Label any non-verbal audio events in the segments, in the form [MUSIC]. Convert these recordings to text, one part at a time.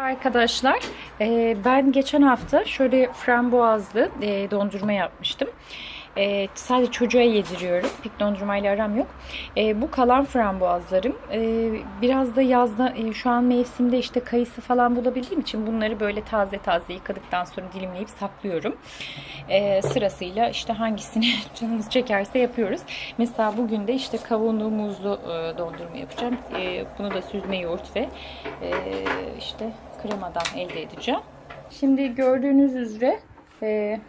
Arkadaşlar e, ben geçen hafta şöyle frambuazlı e, dondurma yapmıştım. E, sadece çocuğa yediriyorum. Pek dondurmayla aram yok. E, bu kalan frambuazlarım e, biraz da yazda e, şu an mevsimde işte kayısı falan bulabildiğim için bunları böyle taze taze yıkadıktan sonra dilimleyip saklıyorum. E, sırasıyla işte hangisini [LAUGHS] canımız çekerse yapıyoruz. Mesela bugün de işte kavunlu muzlu e, dondurma yapacağım. E, bunu da süzme yoğurt ve e, işte kremadan elde edeceğim. Şimdi gördüğünüz üzere e,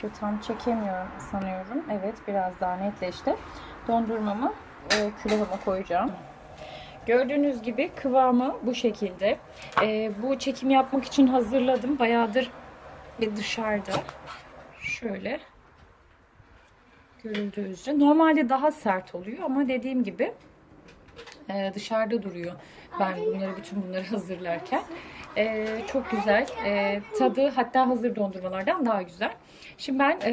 şu tam çekemiyorum sanıyorum. Evet biraz daha netleşti. Dondurmamı e, külahıma koyacağım. Gördüğünüz gibi kıvamı bu şekilde. E, bu çekim yapmak için hazırladım. Bayağıdır ve dışarıda. Şöyle görüldüğü üzere. Normalde daha sert oluyor ama dediğim gibi e, dışarıda duruyor. Ben bunları bütün bunları [LAUGHS] hazırlarken. E, çok güzel. E, tadı hatta hazır dondurmalardan daha güzel. Şimdi ben e,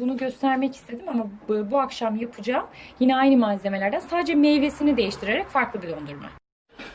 bunu göstermek istedim ama bu, bu akşam yapacağım. Yine aynı malzemelerden sadece meyvesini değiştirerek farklı bir dondurma.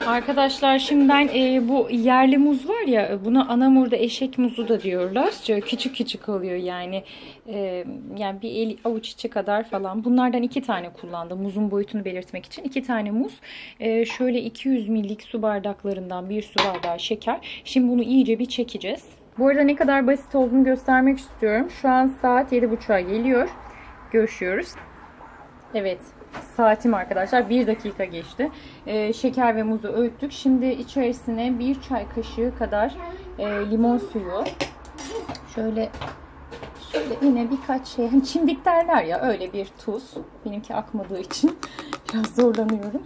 Arkadaşlar şimdi ben e, bu yerli muz var ya buna anamurda eşek muzu da diyorlar. Şöyle küçük küçük oluyor yani. E, yani bir el avuç içi kadar falan. Bunlardan iki tane kullandım. Muzun boyutunu belirtmek için. iki tane muz. E, şöyle 200 millik su bardaklarından bir su bardağı şeker. Şimdi bunu iyice bir çekeceğiz. Bu arada ne kadar basit olduğunu göstermek istiyorum. Şu an saat 7.30'a geliyor. Görüşüyoruz. Evet saatim arkadaşlar 1 dakika geçti. Ee, şeker ve muzu öğüttük. Şimdi içerisine bir çay kaşığı kadar e, limon suyu. Şöyle şöyle yine birkaç şey. Hani çimdik derler ya öyle bir tuz. Benimki akmadığı için [LAUGHS] biraz zorlanıyorum.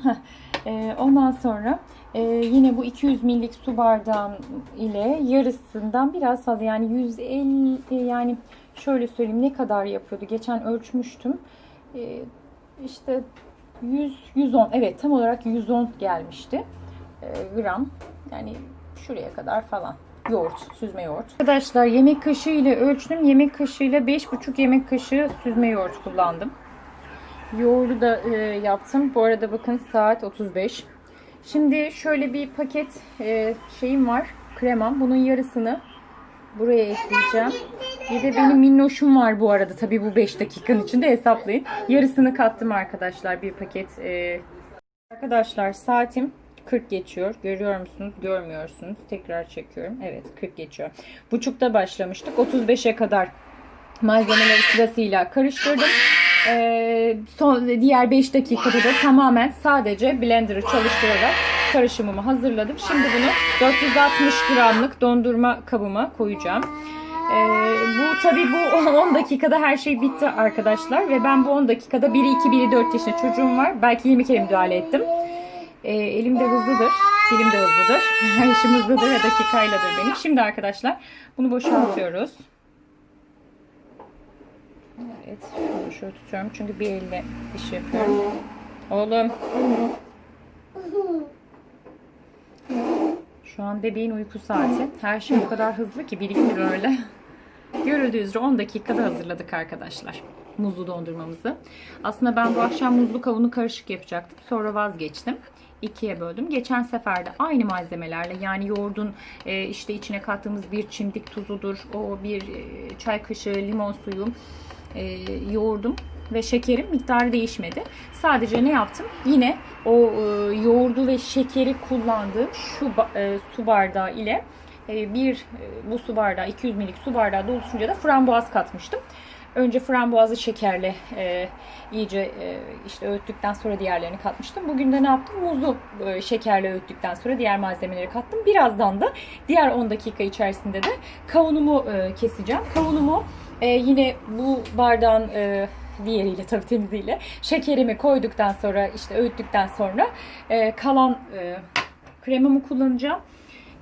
Ee, ondan sonra e, yine bu 200 millik su bardağım ile yarısından biraz fazla yani 150 yani şöyle söyleyeyim ne kadar yapıyordu. Geçen ölçmüştüm. Ee, işte 100 110 evet tam olarak 110 gelmişti. Ee, gram yani şuraya kadar falan. Yoğurt süzme yoğurt. Arkadaşlar yemek kaşığı ile ölçtüm. Yemek kaşığı ile 5,5 yemek kaşığı süzme yoğurt kullandım. Yoğurdu da e, yaptım. Bu arada bakın saat 35 şimdi şöyle bir paket e, şeyim var kremam. Bunun yarısını buraya ekleyeceğim. Bir de benim minnoşum var bu arada. Tabii bu 5 dakikanın içinde hesaplayın. Yarısını kattım arkadaşlar bir paket. Ee, arkadaşlar saatim 40 geçiyor. Görüyor musunuz? Görmüyorsunuz. Tekrar çekiyorum. Evet 40 geçiyor. Buçukta başlamıştık. 35'e kadar malzemeleri sırasıyla karıştırdım. Ee, son diğer 5 dakikada da tamamen sadece blender'ı çalıştırarak karışımımı hazırladım. Şimdi bunu 460 gramlık dondurma kabıma koyacağım. Ee, bu tabi bu [LAUGHS] 10 dakikada her şey bitti arkadaşlar ve ben bu 10 dakikada biri 2 biri 4 yaşında çocuğum var. Belki 20 kere müdahale ettim. Ee, elim de hızlıdır. Dilim de hızlıdır. [LAUGHS] Her işim hızlıdır ve dakikayladır benim. Şimdi arkadaşlar bunu boşaltıyoruz. Evet. Şöyle, şöyle tutuyorum. Çünkü bir elle iş yapıyorum. Oğlum. Şu an bebeğin uyku saati. Her şey o kadar hızlı ki biriktir öyle. Görüldüğü üzere 10 dakikada hazırladık arkadaşlar. Muzlu dondurmamızı. Aslında ben bu akşam muzlu kavunu karışık yapacaktım. Sonra vazgeçtim. İkiye böldüm. Geçen sefer de aynı malzemelerle yani yoğurdun e, işte içine kattığımız bir çimdik tuzudur. O bir e, çay kaşığı limon suyu e, yoğurdum ve şekerim miktarı değişmedi. Sadece ne yaptım? Yine o e, yoğurdu ve şekeri kullandığım şu e, su bardağı ile e, bir e, bu su bardağı 200 milik su bardağı dolusunca da frambuaz katmıştım. Önce frambuazı şekerle e, iyice e, işte öğüttükten sonra diğerlerini katmıştım. Bugün de ne yaptım? Muzu e, şekerle öğüttükten sonra diğer malzemeleri kattım. Birazdan da diğer 10 dakika içerisinde de kavunumu e, keseceğim. Kavunumu e, yine bu bardağın e, diğeriyle tabii temiziyle şekerimi koyduktan sonra işte öğüttükten sonra e, kalan e, kremamı kullanacağım.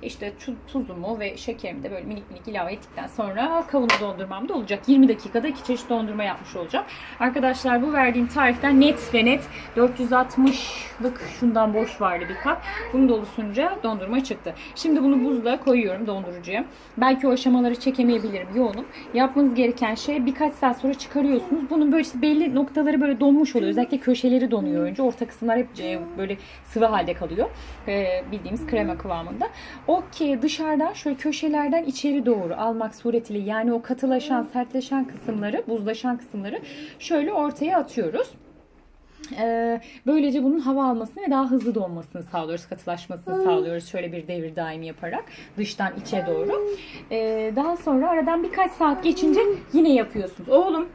İşte tu- tuzumu ve şekerimi de böyle minik minik ilave ettikten sonra kavunu dondurmam da olacak. 20 dakikada iki çeşit dondurma yapmış olacağım. Arkadaşlar bu verdiğim tariften net ve net 460'lık şundan boş vardı bir kap. Bunu dolusunca dondurma çıktı. Şimdi bunu buzluğa koyuyorum dondurucuya. Belki o aşamaları çekemeyebilirim yoğunum. Yapmanız gereken şey birkaç saat sonra çıkarıyorsunuz. Bunun böyle işte belli noktaları böyle donmuş oluyor. Özellikle köşeleri donuyor önce. Orta kısımlar hep böyle sıvı halde kalıyor. E, bildiğimiz krema kıvamında. O ki dışarıdan şöyle köşelerden içeri doğru almak suretiyle yani o katılaşan, sertleşen kısımları, buzlaşan kısımları şöyle ortaya atıyoruz. Ee, böylece bunun hava almasını ve daha hızlı donmasını sağlıyoruz, katılaşmasını sağlıyoruz şöyle bir devir daimi yaparak dıştan içe doğru. Ee, daha sonra aradan birkaç saat geçince yine yapıyorsunuz. Oğlum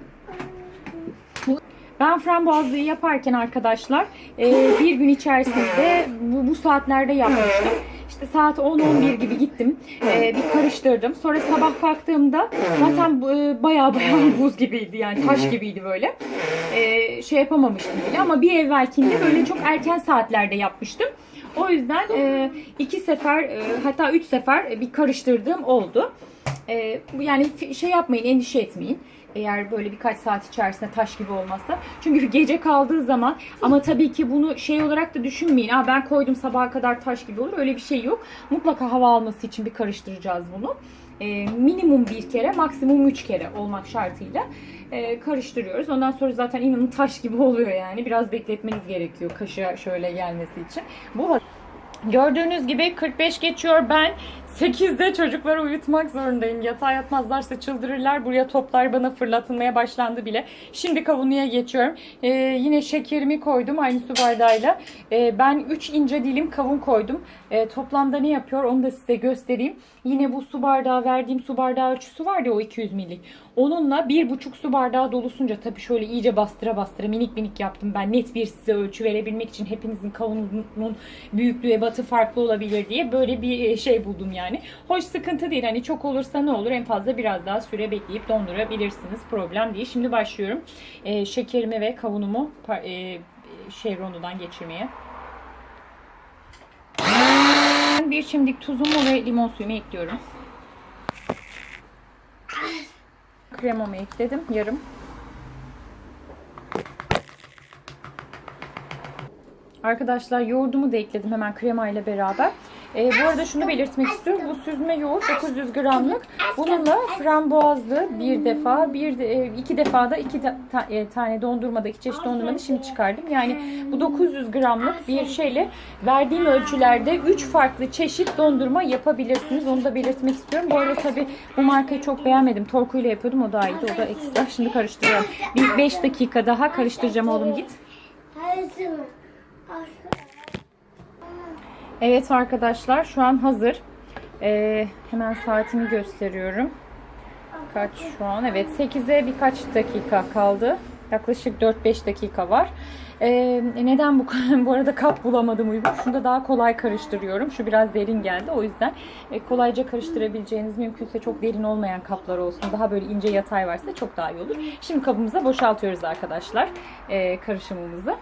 ben frambuazlıyı yaparken arkadaşlar e, bir gün içerisinde bu, bu saatlerde yapmıştım. İşte saat 10-11 gibi gittim. E, bir karıştırdım. Sonra sabah kalktığımda zaten e, bayağı bayağı [LAUGHS] buz gibiydi yani taş gibiydi böyle. E, şey yapamamıştım bile ama bir evvelkinde böyle çok erken saatlerde yapmıştım. O yüzden e, iki sefer e, hatta üç sefer bir karıştırdığım oldu. E, yani şey yapmayın endişe etmeyin. Eğer böyle birkaç saat içerisinde taş gibi olmazsa. Çünkü [LAUGHS] gece kaldığı zaman ama tabii ki bunu şey olarak da düşünmeyin. Aa ben koydum sabaha kadar taş gibi olur. Öyle bir şey yok. Mutlaka hava alması için bir karıştıracağız bunu. E, minimum bir kere, maksimum üç kere olmak şartıyla e, karıştırıyoruz. Ondan sonra zaten inanın taş gibi oluyor yani. Biraz bekletmeniz gerekiyor kaşığa şöyle gelmesi için. Bu Gördüğünüz gibi 45 geçiyor. Ben 8'de çocukları uyutmak zorundayım. Yatağa yatmazlarsa çıldırırlar. Buraya toplar bana fırlatılmaya başlandı bile. Şimdi kavunuya geçiyorum. Ee, yine şekerimi koydum aynı su bardağıyla. Ee, ben 3 ince dilim kavun koydum. Ee, toplamda ne yapıyor onu da size göstereyim. Yine bu su bardağı verdiğim su bardağı ölçüsü var ya o 200 millik. Onunla 1,5 su bardağı dolusunca tabii şöyle iyice bastıra bastıra minik minik yaptım. Ben net bir size ölçü verebilmek için hepinizin kavununun büyüklüğü ebatı farklı olabilir diye böyle bir şey buldum yani. Hoş sıkıntı değil. Hani çok olursa ne olur? En fazla biraz daha süre bekleyip dondurabilirsiniz. Problem değil. Şimdi başlıyorum. Ee, şekerimi ve kavunumu e, rondodan geçirmeye. Bir çimdik tuzumu ve limon suyumu ekliyorum. Kremamı ekledim. Yarım. Arkadaşlar yoğurdumu da ekledim hemen krema ile beraber. Ee, bu arada şunu belirtmek istiyorum. Bu süzme yoğurt 900 gramlık. Bununla frambuazlı bir defa, bir de, e, iki defa da iki ta- ta- e, tane dondurmada, iki çeşit dondurmada şimdi çıkardım. Yani bu 900 gramlık bir şeyle verdiğim ölçülerde 3 farklı çeşit dondurma yapabilirsiniz. Onu da belirtmek istiyorum. Bu arada tabii bu markayı çok beğenmedim. Torku ile yapıyordum. O da iyiydi. O da ekstra. Şimdi karıştırıyorum. Bir 5 dakika daha karıştıracağım oğlum git. Evet arkadaşlar şu an hazır. Ee, hemen saatimi gösteriyorum. Kaç şu an? Evet 8'e birkaç dakika kaldı. Yaklaşık 4-5 dakika var. Ee, neden bu [LAUGHS] bu arada kap bulamadım uygun. Şunu da daha kolay karıştırıyorum. Şu biraz derin geldi. O yüzden e, kolayca karıştırabileceğiniz mümkünse çok derin olmayan kaplar olsun. Daha böyle ince yatay varsa çok daha iyi olur. Şimdi kabımıza boşaltıyoruz arkadaşlar e, karışımımızı.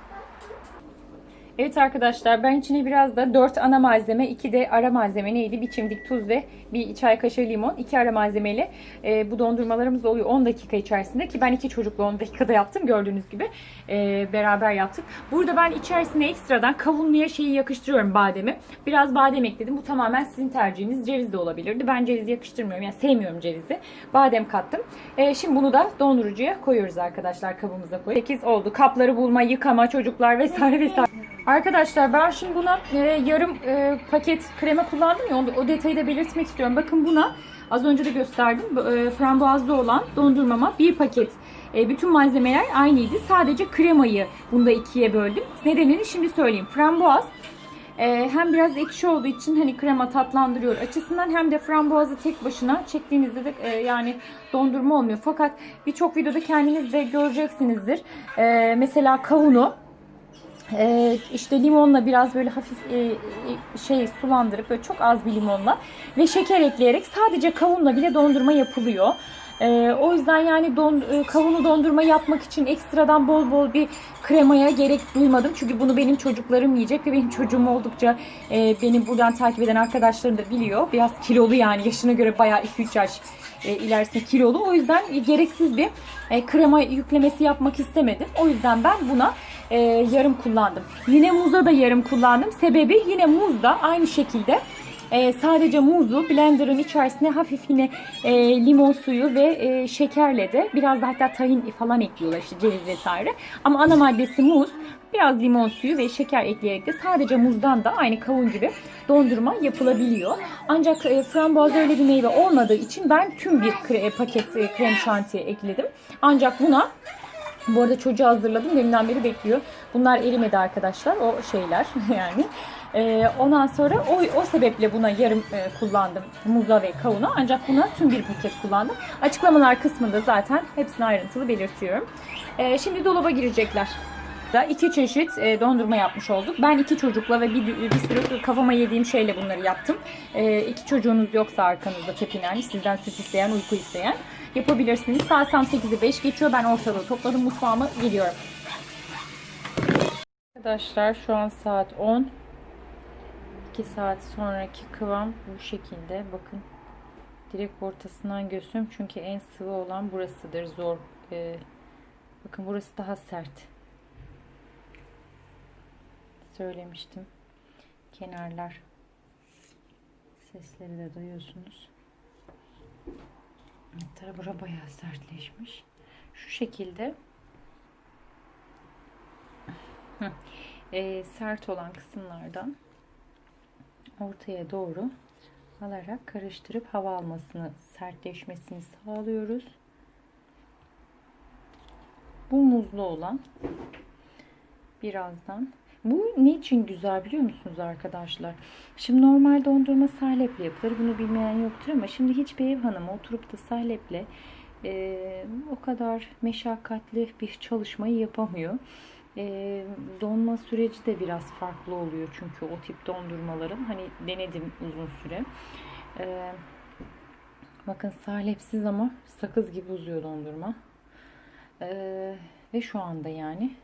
Evet arkadaşlar ben içine biraz da 4 ana malzeme, 2 de ara malzeme neydi? Bir çimdik tuz ve bir çay kaşığı limon. 2 ara malzemeyle e, bu dondurmalarımız oluyor 10 dakika içerisinde ki ben iki çocukla 10 dakikada yaptım gördüğünüz gibi. E, beraber yaptık. Burada ben içerisine ekstradan kavunluya şeyi yakıştırıyorum bademi. Biraz badem ekledim. Bu tamamen sizin tercihiniz. Ceviz de olabilirdi. Ben cevizi yakıştırmıyorum. Yani sevmiyorum cevizi. Badem kattım. E, şimdi bunu da dondurucuya koyuyoruz arkadaşlar kabımıza koyup. 8 oldu. Kapları bulma, yıkama, çocuklar vesaire vesaire. Arkadaşlar ben şimdi buna e, yarım e, paket krema kullandım ya onu, o detayı da belirtmek istiyorum. Bakın buna az önce de gösterdim. E, frambuazlı olan dondurmama bir paket. E, bütün malzemeler aynıydı. Sadece kremayı bunda ikiye böldüm. Nedenini şimdi söyleyeyim. Frambuaz e, hem biraz ekşi olduğu için hani krema tatlandırıyor açısından hem de frambuazı tek başına çektiğinizde de e, yani dondurma olmuyor. Fakat birçok videoda kendiniz de göreceksinizdir. E, mesela kavunu ee, işte limonla biraz böyle hafif e, e, şey sulandırıp böyle çok az bir limonla ve şeker ekleyerek sadece kavunla bile dondurma yapılıyor. Ee, o yüzden yani don, e, kavunu dondurma yapmak için ekstradan bol bol bir kremaya gerek duymadım. Çünkü bunu benim çocuklarım yiyecek ve benim çocuğum oldukça e, beni buradan takip eden arkadaşlarım da biliyor. Biraz kilolu yani yaşına göre bayağı 2-3 yaş e, ilerisinde kilolu. O yüzden gereksiz bir e, krema yüklemesi yapmak istemedim. O yüzden ben buna e, yarım kullandım. Yine muza da yarım kullandım. Sebebi yine muzda aynı şekilde e, sadece muzu blenderın içerisine hafif yine e, limon suyu ve e, şekerle de biraz da hatta tahin falan ekliyorlar işte ceviz vesaire. Ama ana maddesi muz. Biraz limon suyu ve şeker ekleyerek de sadece muzdan da aynı kavun gibi dondurma yapılabiliyor. Ancak e, frambuaz öyle bir meyve olmadığı için ben tüm bir kre, paket e, krem şantiye ekledim. Ancak buna bu arada çocuğu hazırladım. Deminden beri bekliyor. Bunlar erimedi arkadaşlar. O şeyler [LAUGHS] yani. Ee, ondan sonra o, o sebeple buna yarım e, kullandım. Muza ve kavuna. Ancak buna tüm bir paket kullandım. Açıklamalar kısmında zaten hepsini ayrıntılı belirtiyorum. Ee, şimdi dolaba girecekler da iki çeşit e, dondurma yapmış olduk. Ben iki çocukla ve bir, bir sürü kafama yediğim şeyle bunları yaptım. E, iki çocuğunuz yoksa arkanızda tepinen, sizden süt isteyen, uyku isteyen yapabilirsiniz. Saat tam 8'i 5 geçiyor. Ben ortalığı topladım mutfağıma gidiyorum. Arkadaşlar şu an saat 10. 2 saat sonraki kıvam bu şekilde. Bakın direkt ortasından gösteriyorum. Çünkü en sıvı olan burasıdır. Zor. E, bakın burası daha sert söylemiştim. Kenarlar sesleri de duyuyorsunuz. Hatta bura bayağı sertleşmiş. Şu şekilde e, sert olan kısımlardan ortaya doğru alarak karıştırıp hava almasını, sertleşmesini sağlıyoruz. Bu muzlu olan birazdan bu niçin güzel biliyor musunuz arkadaşlar? Şimdi normal dondurma saleple yapılır. Bunu bilmeyen yoktur ama şimdi hiçbir ev hanımı oturup da saleple e, o kadar meşakkatli bir çalışmayı yapamıyor. E, donma süreci de biraz farklı oluyor çünkü o tip dondurmaların. Hani denedim uzun süre. E, bakın salepsiz ama sakız gibi uzuyor dondurma. E, ve şu anda yani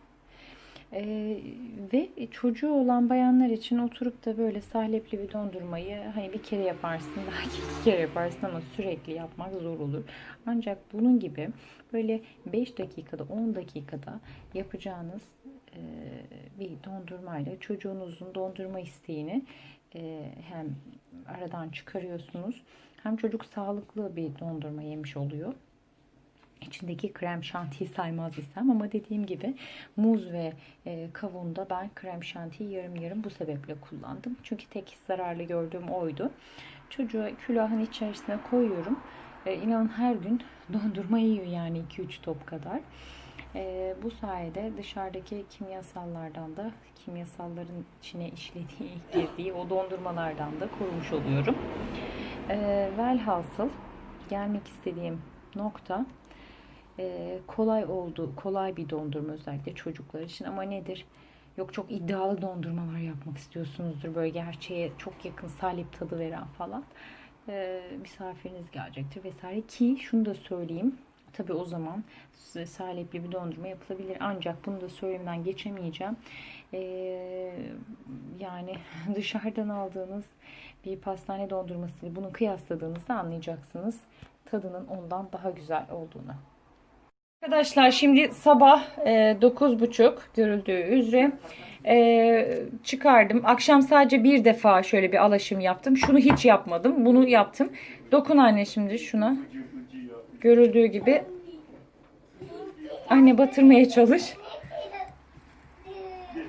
ee, ve çocuğu olan bayanlar için oturup da böyle salepli bir dondurmayı hani bir kere yaparsın [LAUGHS] belki iki kere yaparsın ama sürekli yapmak zor olur. Ancak bunun gibi böyle 5 dakikada 10 dakikada yapacağınız e, bir dondurmayla çocuğunuzun dondurma isteğini e, hem aradan çıkarıyorsunuz hem çocuk sağlıklı bir dondurma yemiş oluyor içindeki krem şantiyi saymaz isem ama dediğim gibi muz ve e, kavunda ben krem şantiyi yarım yarım bu sebeple kullandım. Çünkü tek zararlı gördüğüm oydu. Çocuğa külahın içerisine koyuyorum. E, inanın her gün [LAUGHS] dondurma yiyor yani 2-3 top kadar. E, bu sayede dışarıdaki kimyasallardan da kimyasalların içine işlediği, [LAUGHS] eklediği o dondurmalardan da korumuş oluyorum. E, velhasıl gelmek istediğim nokta e, kolay oldu. Kolay bir dondurma özellikle çocuklar için ama nedir? Yok çok iddialı dondurmalar yapmak istiyorsunuzdur. Böyle gerçeğe çok yakın salep tadı veren falan. E, misafiriniz gelecektir vesaire ki şunu da söyleyeyim. Tabi o zaman salepli bir dondurma yapılabilir. Ancak bunu da söylemeden geçemeyeceğim. Ee, yani [LAUGHS] dışarıdan aldığınız bir pastane dondurması bunu kıyasladığınızda anlayacaksınız tadının ondan daha güzel olduğunu. Arkadaşlar şimdi sabah e, 9.30 görüldüğü üzere e, çıkardım. Akşam sadece bir defa şöyle bir alaşım yaptım. Şunu hiç yapmadım. Bunu yaptım. Dokun anne şimdi şuna. Görüldüğü gibi. Anne batırmaya çalış.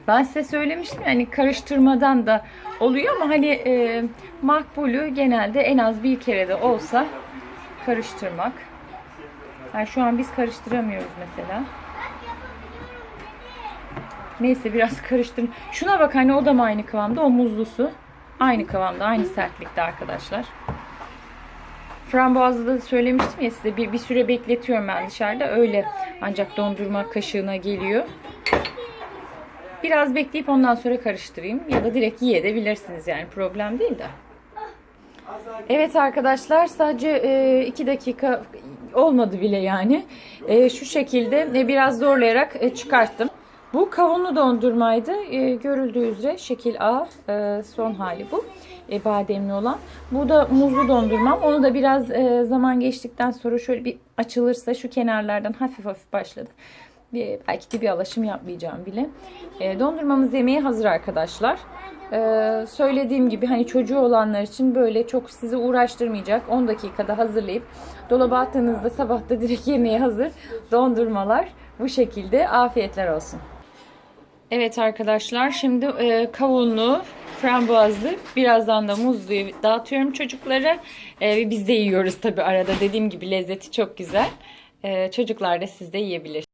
Ben size söylemiştim yani karıştırmadan da oluyor ama hani e, makbulü genelde en az bir kere de olsa karıştırmak. Yani şu an biz karıştıramıyoruz mesela. Neyse biraz [LAUGHS] karıştırın. Şuna bak hani o da mı aynı kıvamda? O muzlusu. Aynı kıvamda, aynı sertlikte arkadaşlar. Frambuazlı da söylemiştim ya size bir, bir süre bekletiyorum ben dışarıda. Öyle ancak dondurma kaşığına geliyor. Biraz bekleyip ondan sonra karıştırayım. Ya da direkt yiyebilirsiniz yani problem değil de. Evet arkadaşlar sadece 2 dakika olmadı bile yani. E, şu şekilde e, biraz zorlayarak e, çıkarttım. Bu kavunlu dondurmaydı. E, görüldüğü üzere şekil A e, son hali bu. E, bademli olan. Bu da muzlu dondurmam. Onu da biraz e, zaman geçtikten sonra şöyle bir açılırsa şu kenarlardan hafif hafif başladı. Bir, belki de bir alaşım yapmayacağım bile. E, dondurmamız yemeğe hazır arkadaşlar. E, söylediğim gibi hani çocuğu olanlar için böyle çok sizi uğraştırmayacak 10 dakikada hazırlayıp dolaba attığınızda sabah da direkt yemeğe hazır dondurmalar bu şekilde afiyetler olsun. Evet arkadaşlar şimdi e, kavunlu, frambuazlı, birazdan da muzluyu dağıtıyorum çocuklara. E, ve biz de yiyoruz tabi arada dediğim gibi lezzeti çok güzel. E, çocuklar da siz de yiyebilir.